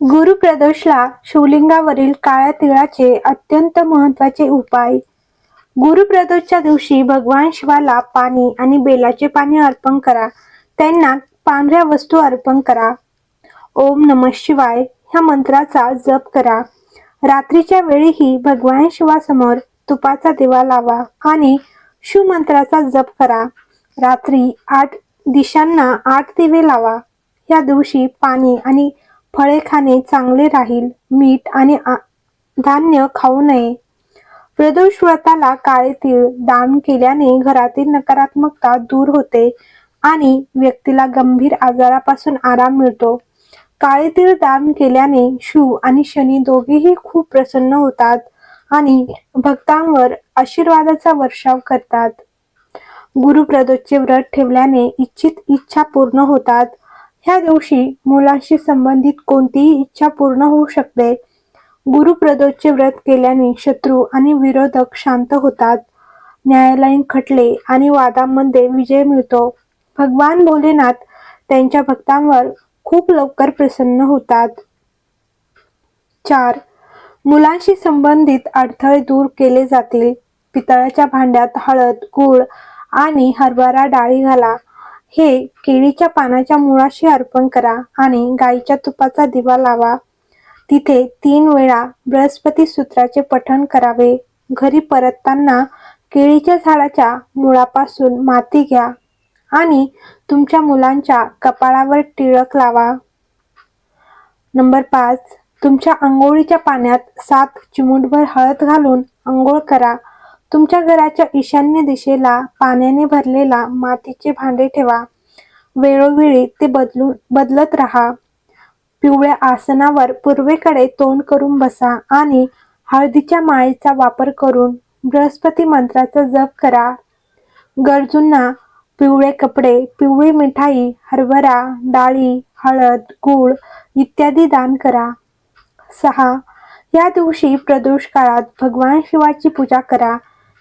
गुरुप्रदोषला शिवलिंगावरील काळ्या तिळाचे अत्यंत महत्त्वाचे उपाय. गुरुप्रदोषच्या दिवशी भगवान शिवाला पाणी आणि बेलाचे पाणी अर्पण करा. त्यांना पांढऱ्या वस्तू अर्पण करा. ओम नम शिवाय ह्या मंत्राचा जप करा. रात्रीच्या वेळीही भगवान शिवासमोर तुपाचा दिवा लावा आणि शिवमंत्राचा जप करा. रात्री आठ दिशांना आठ दिवे लावा. या दिवशी पाणी आणि फळे खाणे चांगले राहील मीठ आणि आ- धान्य खाऊ नये. प्रदोष व्रताला काळे तीळ दान केल्याने घरातील नकारात्मकता दूर होते आणि व्यक्तीला गंभीर आजारापासून आराम मिळतो. काळे तीळ दान केल्याने शिव आणि शनी दोघेही खूप प्रसन्न होतात आणि भक्तांवर आशीर्वादाचा वर्षाव करतात. गुरुप्रदोषचे व्रत ठेवल्याने इच्छित इच्छा पूर्ण होतात. ह्या दिवशी मुलांशी संबंधित कोणतीही इच्छा पूर्ण होऊ शकते. गुरुप्रदोषचे व्रत केल्याने शत्रू आणि विरोधक शांत होतात. न्यायालयीन खटले आणि वादांमध्ये विजय मिळतो. भगवान भोलेनाथ त्यांच्या भक्तांवर खूप लवकर प्रसन्न होतात. चार. मुलांशी संबंधित अडथळे दूर केले जातील. पितळाच्या भांड्यात हळद गूळ आणि हरभरा डाळी घाला. हे केळीच्या पानाच्या मुळाशी अर्पण करा आणि गाईच्या तुपाचा दिवा लावा. तिथे तीन वेळा बृहस्पती सूत्राचे पठण करावे. घरी परतताना केळीच्या झाडाच्या मुळापासून माती घ्या आणि तुमच्या मुलांच्या कपाळावर टिळक लावा. नंबर पाच तुमच्या आंघोळीच्या पाण्यात सात चिमूटभर हळद घालून आंघोळ करा. तुमच्या घराच्या ईशान्य दिशेला पाण्याने भरलेला मातीचे भांडे ठेवा. वेळोवेळी ते बदलून बदलत राहा. पिवळ्या आसनावर पूर्वेकडे तोंड करून बसा आणि हळदीच्या माळेचा वापर करून बृहस्पती मंत्राचा जप करा. गरजूंना पिवळे कपडे पिवळी मिठाई हरभरा डाळी हळद गूळ इत्यादी दान करा. सहा या दिवशी प्रदोष काळात भगवान शिवाची पूजा करा.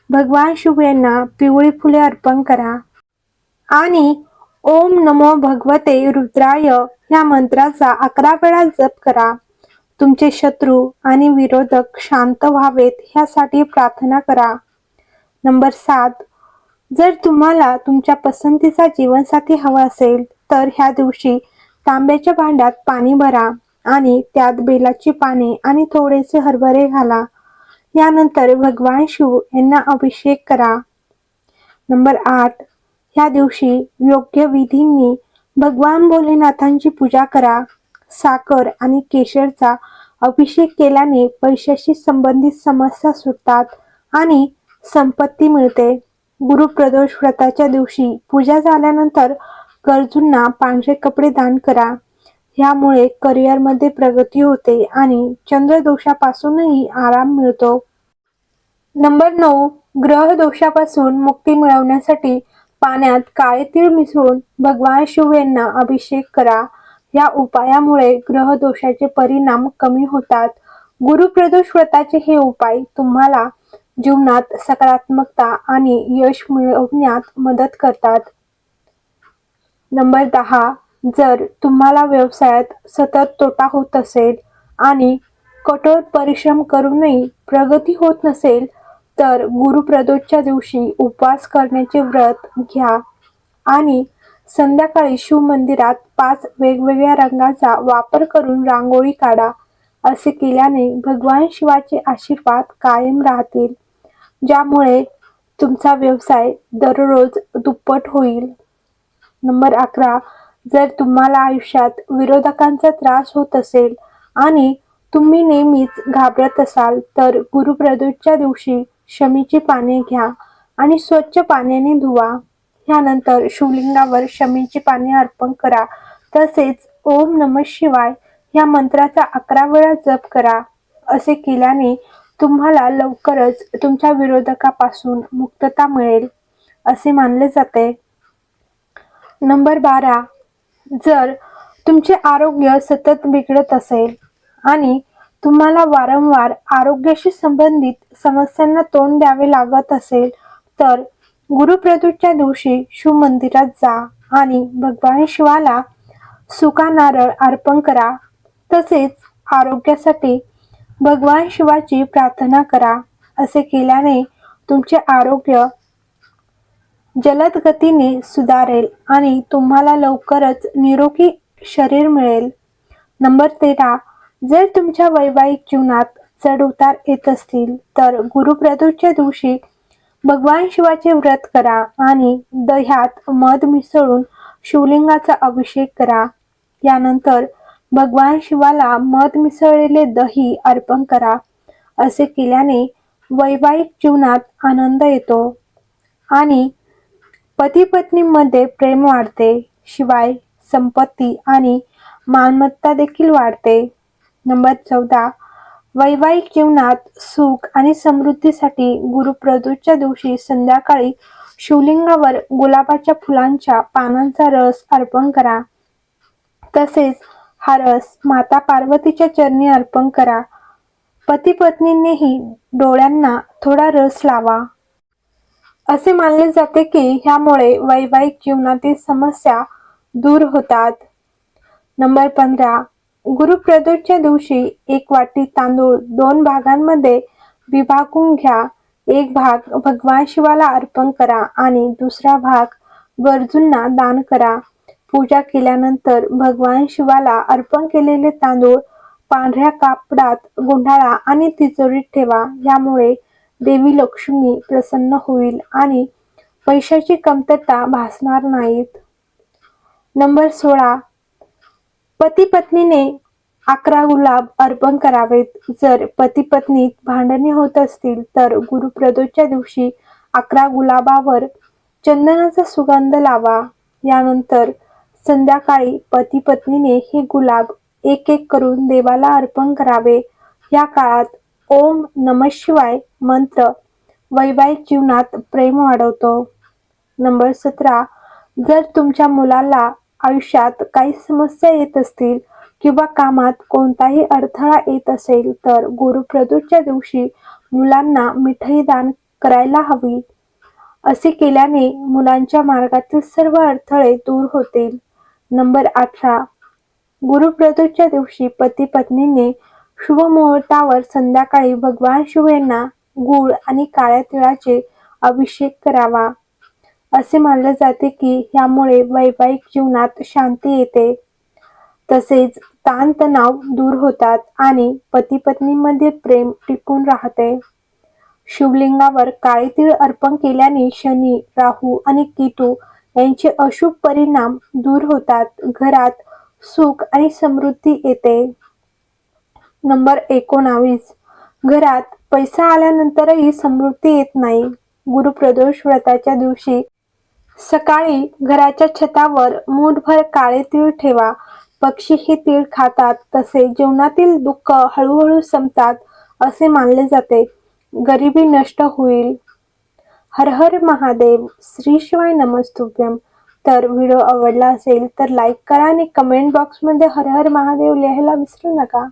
भगवान शिव यांना पिवळी फुले अर्पण करा. आणि ओम नमो भगवते रुद्राय या मंत्राचा अकरा वेळा जप करा. तुमचे शत्रू आणि विरोधक शांत व्हावेत ह्यासाठी प्रार्थना करा. नंबर सात जर तुम्हाला तुमच्या पसंतीचा जीवनसाथी हवा असेल तर ह्या दिवशी तांब्याच्या भांड्यात पाणी भरा आणि त्यात बेलाची पाने आणि थोडेसे हरभरे घाला. यानंतर भगवान शिव यांना अभिषेक करा. नंबर आठ. या दिवशी योग्य विधींनी भगवान भोलेनाथांची पूजा करा. साखर आणि केशरचा अभिषेक केल्याने पैशाशी संबंधित समस्या सुटतात आणि संपत्ती मिळते. गुरुप्रदोष व्रताच्या दिवशी पूजा झाल्यानंतर गरजूंना पांढरे कपडे दान करा. ह्यामुळे करिअरमध्ये प्रगती होते आणि चंद्रदोषापासूनही आराम मिळतो. नंबर नऊ ग्रह दोषापासून मुक्ती मिळवण्यासाठी पाण्यात काळे तीळ मिसळून भगवान शिव यांना अभिषेक करा. या उपायामुळे ग्रह दोषाचे परिणाम कमी होतात. गुरुप्रदोष व्रताचे हे उपाय तुम्हाला जीवनात सकारात्मकता आणि यश मिळवण्यात मदत करतात. नंबर दहा जर तुम्हाला व्यवसायात सतत तोटा होत असेल आणि कठोर परिश्रम करूनही प्रगती होत नसेल तर गुरुप्रदोषच्या दिवशी उपवास करण्याचे व्रत घ्या आणि संध्याकाळी शिव मंदिरात पाच वेगवेगळ्या रंगाचा वापर करून रांगोळी काढा असे केल्याने भगवान शिवाचे आशीर्वाद कायम राहतील ज्यामुळे तुमचा व्यवसाय दररोज दुप्पट होईल. नंबर अकरा जर तुम्हाला आयुष्यात विरोधकांचा त्रास होत असेल आणि तुम्ही नेहमीच घाबरत असाल तर गुरुप्रदोषच्या दिवशी शमीची पाने घ्या आणि स्वच्छ पाण्याने धुवा. ह्यानंतर शिवलिंगावर शमीची पाने अर्पण करा. तसेच ओम नम शिवाय या मंत्राचा अकरा वेळा जप करा. असे केल्याने तुम्हाला लवकरच तुमच्या विरोधकापासून मुक्तता मिळेल असे मानले जाते. नंबर बारा. जर तुमचे आरोग्य सतत बिघडत असेल आणि तुम्हाला वारंवार आरोग्याशी संबंधित समस्यांना तोंड द्यावे लागत असेल तर गुरुप्रदूच्या दिवशी शिव मंदिरात जा आणि भगवान शिवाला सुका नारळ अर्पण करा. तसेच आरोग्यासाठी भगवान शिवाची प्रार्थना करा. असे केल्याने तुमचे आरोग्य जलद गतीने सुधारेल आणि तुम्हाला लवकरच निरोगी शरीर मिळेल. नंबर तेरा जर तुमच्या वैवाहिक जीवनात चढ उतार येत असतील तर गुरुप्रदोषच्या दिवशी भगवान शिवाचे व्रत करा आणि दह्यात मध मिसळून शिवलिंगाचा अभिषेक करा. यानंतर भगवान शिवाला मध मिसळलेले दही अर्पण करा. असे केल्याने वैवाहिक जीवनात आनंद येतो. आणि पती पत्नीमध्ये प्रेम वाढते शिवाय संपत्ती आणि मालमत्ता देखील वाढते. नंबर चौदा वैवाहिक जीवनात सुख आणि समृद्धीसाठी गुरुप्रदोषच्या दिवशी संध्याकाळी शिवलिंगावर गुलाबाच्या फुलांच्या पानांचा रस अर्पण करा. तसेच हा रस माता पार्वतीच्या चरणी अर्पण करा. पती पत्नींनीही डोळ्यांना थोडा रस लावा. असे मानले जाते की ह्यामुळे वैवाहिक जीवनातील समस्या दूर होतात. नंबर पंधरा. गुरुप्रदोषच्या दिवशी एक वाटी तांदूळ दोन भागांमध्ये विभागून घ्या. एक भाग भगवान शिवाला अर्पण करा आणि दुसरा भाग गरजूंना दान करा. पूजा केल्यानंतर भगवान शिवाला अर्पण केलेले तांदूळ पांढऱ्या कापडात गुंडाळा आणि तिजोरीत ठेवा. यामुळे देवी लक्ष्मी प्रसन्न होईल आणि पैशाची कमतरता भासणार नाहीत. नंबर सोळा. पती पत्नीने अकरा गुलाब अर्पण करावेत. जर पती पत्नीत भांडणे होत असतील तर गुरुप्रदोषच्या दिवशी अकरा गुलाबावर चंदनाचा सुगंध लावा. यानंतर संध्याकाळी पती पत्नीने हे गुलाब एक एक करून देवाला अर्पण करावे. या काळात ओम नम शिवाय मंत्र वैवाहिक जीवनात प्रेम वाढवतो. नंबर सतरा जर तुमच्या मुलाला आयुष्यात काही समस्या येत असतील किंवा कामात कोणताही अडथळा येत असेल तर गुरुप्रदोषच्या दिवशी मुलांना मिठाई दान करायला हवी. असे केल्याने मुलांच्या मार्गातील सर्व अडथळे दूर होतील. नंबर अठरा गुरुप्रदोषच्या दिवशी पती पत्नीने शुभ मुहूर्तावर संध्याकाळी भगवान शिव यांना गूळ आणि काळ्या तिळाचे अभिषेक करावा. असे मानले जाते की यामुळे वैवाहिक जीवनात शांती येते. तसेच ताणतणाव दूर होतात आणि पती पत्नीमध्ये प्रेम टिकून राहते. शिवलिंगावर काळे तीळ अर्पण केल्याने शनी राहू आणि केतू यांचे अशुभ परिणाम दूर होतात. घरात सुख आणि समृद्धी येते. नंबर एकोणावीस. घरात पैसा आल्यानंतरही समृद्धी येत नाही. गुरुप्रदोष व्रताच्या दिवशी सकाळी घराच्या छतावर मूठभर काळे तीळ ठेवा. पक्षी हे तीळ खातात तसे जीवनातील दुःख हळूहळू संपतात असे मानले जाते. गरिबी नष्ट होईल. हर हर महादेव श्री शिवाय नमस्तुभ्यम. तर व्हिडिओ आवडला असेल तर लाईक करा आणि कमेंट बॉक्समध्ये हर हर महादेव लिहायला विसरू नका.